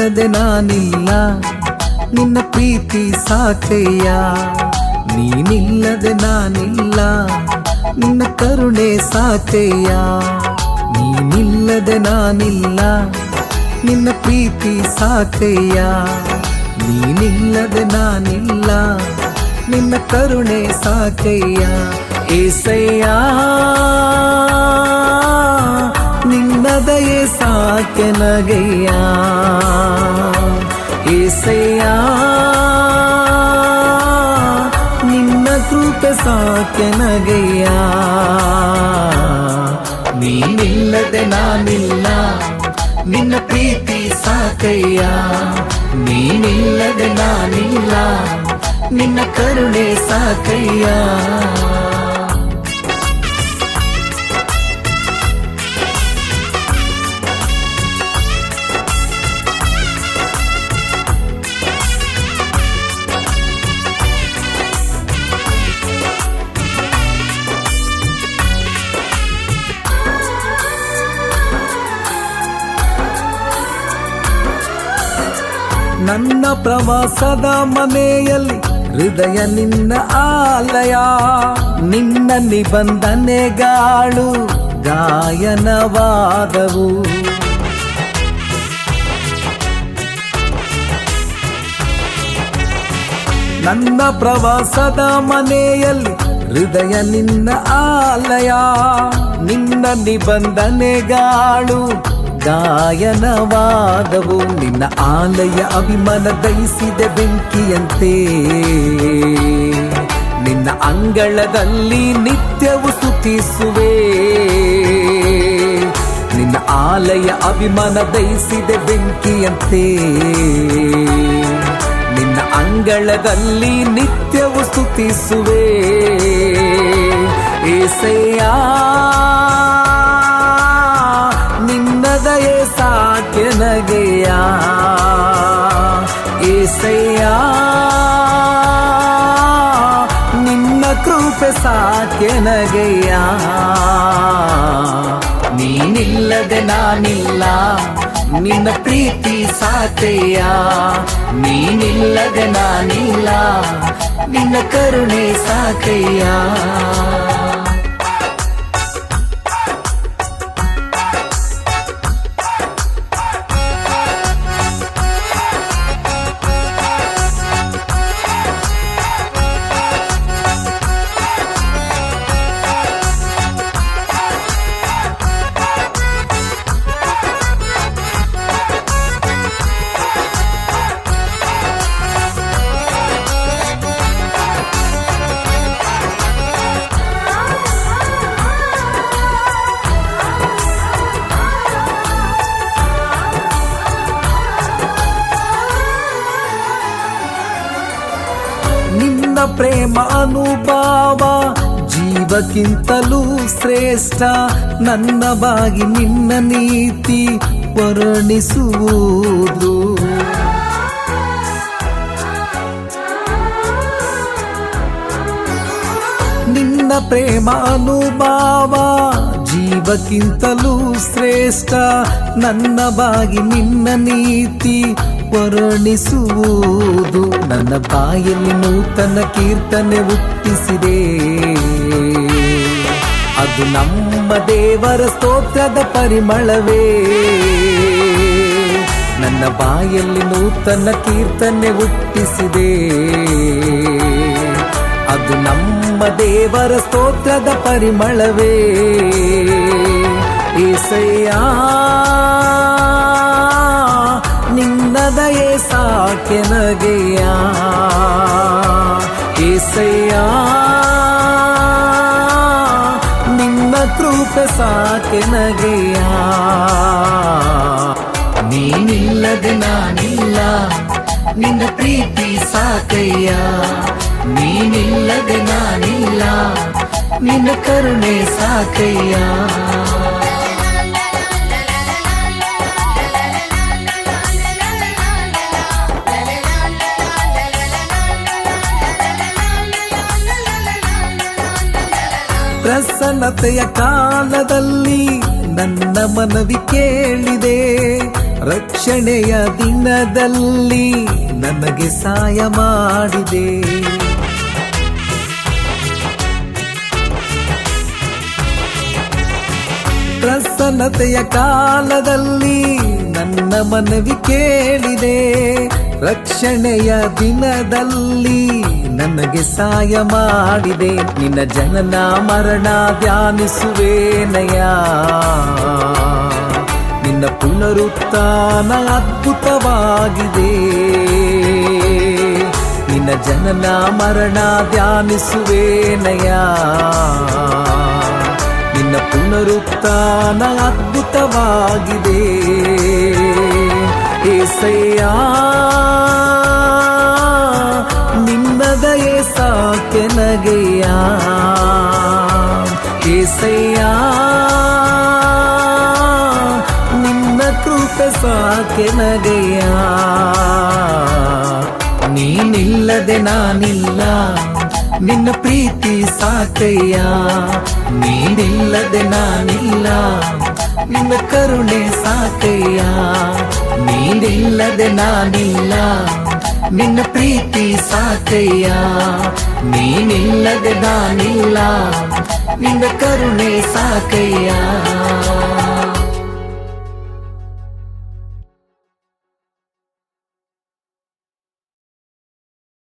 ನೀನಿಲ್ಲದೆ ನಾನಿಲ್ಲ. ನಿನ್ನ ಪ್ರೀತಿ ಸಾಕೆಯ ನೀನಿಲ್ಲದೆ ನಾನಿಲ್ಲ. ನಿನ್ನ ಕರುಣೆ ಸಾಕೆಯ ನೀನಿಲ್ಲದೆ ನಾನಿಲ್ಲ. ನಿನ್ನ ಪ್ರೀತಿ ಸಾಕೆಯ ನೀನಿಲ್ಲದೆ ನಾನಿಲ್ಲ. ನಿನ್ನ ಕರುಣೆ ಸಾಕೆಯ ಏಸಯ್ಯ. ನಿನ್ನ ದಯೆ ಸಾಕೆನಗಯ್ಯ ಏಸಯ್ಯ, ನಿನ್ನ ಕೃಪೆ ಸಾಕೆನಗಯ್ಯ ನೀನಿಲ್ಲದೆ ನಾನಿಲ್ಲ, ನಿನ್ನ ಪ್ರೀತಿ ಸಾಕಯ್ಯ. ನೀನಿಲ್ಲದೆ ನಾನಿಲ್ಲ, ನಿನ್ನ ಕರುಣೆ ಸಾಕಯ್ಯ. ನನ್ನ ಪ್ರವಾಸದ ಮನೆಯಲ್ಲಿ ಹೃದಯ ನಿನ್ನ ಆಲಯ, ನಿನ್ನ ನಿಬಂಧನೆಗಾಳು ಗಾಯನವಾದವು. ನನ್ನ ಪ್ರವಾಸದ ಮನೆಯಲ್ಲಿ ಹೃದಯ ನಿನ್ನ ಆಲಯ, ನಿನ್ನ ನಿಬಂಧನೆಗಾಳು ಗಾಯನವಾದವು. ನಿನ್ನ ಆಲಯ ಅಭಿಮಾನ ದಯಿಸಿದ ಬೆಂಕಿಯಂತೆ. ನಿನ್ನ ಅಂಗಳದಲ್ಲಿ ನಿತ್ಯವು ಸುತಿಸುವೆ ನಿನ್ನ ಆಲಯ ಅಭಿಮಾನ ದಯಿಸಿದ ಬೆಂಕಿಯಂತೆ. ನಿನ್ನ ಅಂಗಳದಲ್ಲಿ ನಿತ್ಯವು ಸುತಿಸುವೆ ಏಸಯ್ಯ ಏಸಯ್ಯ ನಿನ್ನ ಕೃಪೆ ಸಾಕೆನಗೆಯ ನೀನಿಲ್ಲದೆ ನಾನಿಲ್ಲ ನಿನ್ನ ಪ್ರೀತಿ ಸಾಕೆಯ ನೀನಿಲ್ಲದೆ ನಾನಿಲ್ಲ ನಿನ್ನ ಕರುಣೆ ಸಾಕೆಯ ಪ್ರೇಮ ಅನುಭಾವ, ಜೀವಕ್ಕಿಂತಲೂ ಶ್ರೇಷ್ಠ, ನನ್ನ ಬಾಗಿ ನಿನ್ನ ನೀತಿ ವರ್ಣಿಸುವುದು. ನಿನ್ನ ಪ್ರೇಮ ಅನುಭಾವ, ಜೀವಕ್ಕಿಂತಲೂ ಶ್ರೇಷ್ಠ, ನನ್ನ ಬಾಗಿ ನಿನ್ನ ನೀತಿ ವರ್ಣಿಸುವುದು ನನ್ನ ಬಾಯಲ್ಲಿ ನೂತನ ಕೀರ್ತನೆ ಹುಟ್ಟಿಸಿದೆ. ಅದು ನಮ್ಮ ದೇವರ ಸ್ತೋತ್ರದ ಪರಿಮಳವೇ. ನನ್ನ ಬಾಯಲ್ಲಿ ನೂತನ ಕೀರ್ತನೆ ಹುಟ್ಟಿಸಿದೆ. ಅದು ನಮ್ಮ ದೇವರ ಸ್ತೋತ್ರದ ಪರಿಮಳವೇ. ಏಸಯ್ಯ. ದಯೆ ಸಾಕೆನಗೆಯ ಏಸಯ್ಯ, ನಿನ್ನ ಕೃಪೆ ಸಾಕೆನಗೆಯ ನೀನಿಲ್ಲದೆ ನಾನಿಲ್ಲ, ನಿನ್ನ ಪ್ರೀತಿ ಸಾಕಯ್ಯ. ನೀನಿಲ್ಲದೆ ನಾನಿಲ್ಲ, ನಿನ್ನ ಕರುಣೆ ಸಾಕಯ್ಯ. ಪ್ರಸನ್ನತೆಯ ಕಾಲದಲ್ಲಿ ನನ್ನ ಮನವಿ ಕೇಳಿದೆ. ರಕ್ಷಣೆಯ ದಿನದಲ್ಲಿ ನನಗೆ ಸಹಾಯ ಮಾಡಿದೆ. ಪ್ರಸನ್ನತೆಯ ಕಾಲದಲ್ಲಿ ನನ್ನ ಮನವಿ ಕೇಳಿದೆ. ರಕ್ಷಣೆಯ ದಿನದಲ್ಲಿ ನನಗೆ ಸಹಾಯ ಮಾಡಿದೆ. ನಿನ್ನ ಜನನ ಮರಣ ಧ್ಯಾನಿಸುವೇನಯ ನಿನ್ನ ಪುನರುತ್ಥಾನ ಅದ್ಭುತವಾಗಿದೆ. ನಿನ್ನ ಜನನ ಮರಣ ಧ್ಯಾನಿಸುವೇನಯ ನಿನ್ನ ಪುನರುತ್ಥಾನ ಅದ್ಭುತವಾಗಿದೆ. ಏಸಯ್ಯ ನಿನ್ನ ದಯೆ ಸಾಕೆನಗೆಯ ಏಸಯ್ಯಾ ನಿನ್ನ ಕೃಪೆ ಸಾಕೆನಗೆಯ ನೀನಿಲ್ಲದೆ ನಾನಿಲ್ಲ, ನಿನ್ನ ಪ್ರೀತಿ ಸಾಕಯ್ಯ ನೀನಿಲ್ಲದೆ ನಾನಿಲ್ಲ ನಿನ್ನ ಕರುಣೆ ಸಾಕಯ್ಯ ನೀನಿಲ್ಲದೆ ನಾನಿಲ್ಲ ನಿನ್ನ ಪ್ರೀತಿ ಸಾಕಯ್ಯ ನೀನಿಲ್ಲದೆ ನಾನಿಲ್ಲ ನಿನ್ನ ಕರುಣೆ ಸಾಕಯ್ಯ